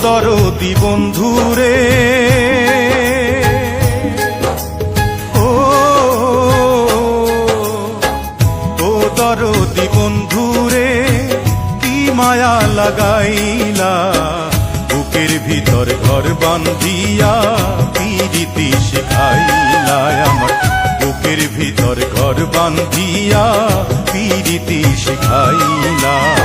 দরদি বন্ধুরে। ও ও দরদি বন্ধুরে, কি মায়া লাগাইলা। বুকের ভিতর ঘর বান্ধিয়া পিরিতি শিখাইলা আমার। বুকের ভিতর ঘর বান্ধিয়া পিরিতি শিখাইলা।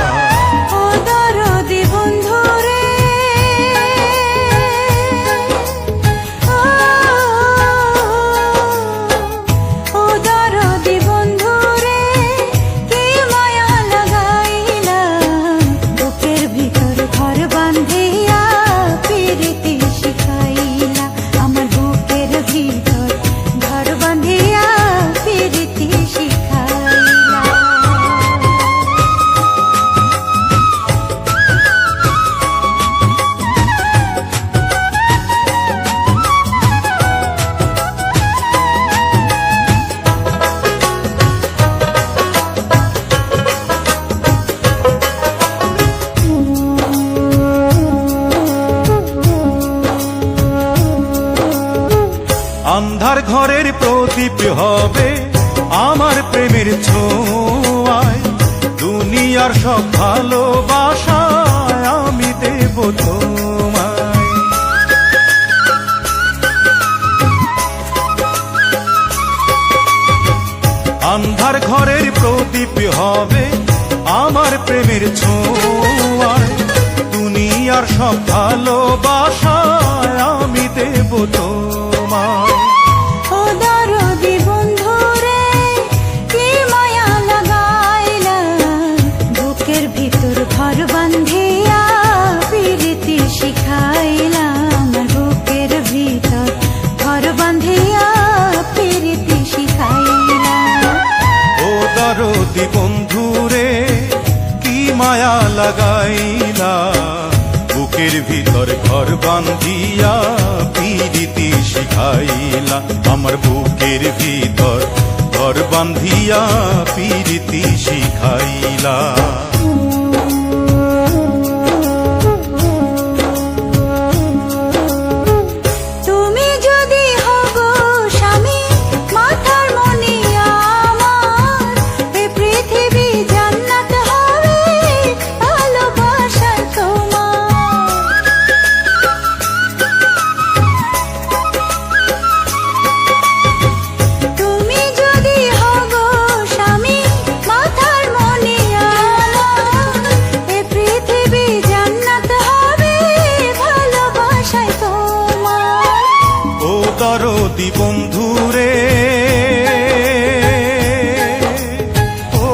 আন্ধার ঘরের প্রদীপ হবে আমার প্রেমের ছোঁয়ায়। দুনিয়ার সব ভালোবাসায় আমি দেব আন্ধার ঘরের প্রদীপ হবে আমার প্রেমের ছোঁয়ায়। ভিতর ঘর বান্ধিয়া পিরিতি শিখাইলা আমার বুকের ভিতর। ঘর বান্ধিয়া পিরিতি শিখাইলা ও দরদি বন্ধুরে, কি মায়া লাগাইলা? বুকের ভিতর ঘর বান্ধিয়া পিরিতি শিখাইলা। আমার বুকের ভিতর ঘর বান্ধিয়া পিরিতি শিখাইলা। দরদি বন্ধুরে। ও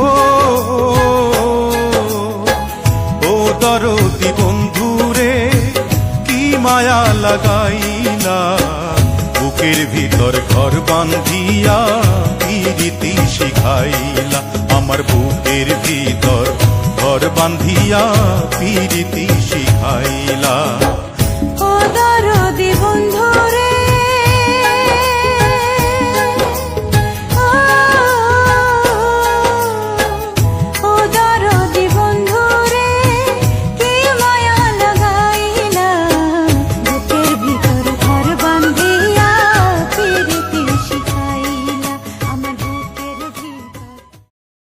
ও দরদি বন্ধুরে, কি মায়া লাগাইলা। বুকের ভিতর ঘর বান্ধিয়া পিরিতি শিখাইলা। আমার বুকের ভিতর ঘর বান্ধিয়া পিরিতি শিখাইলা।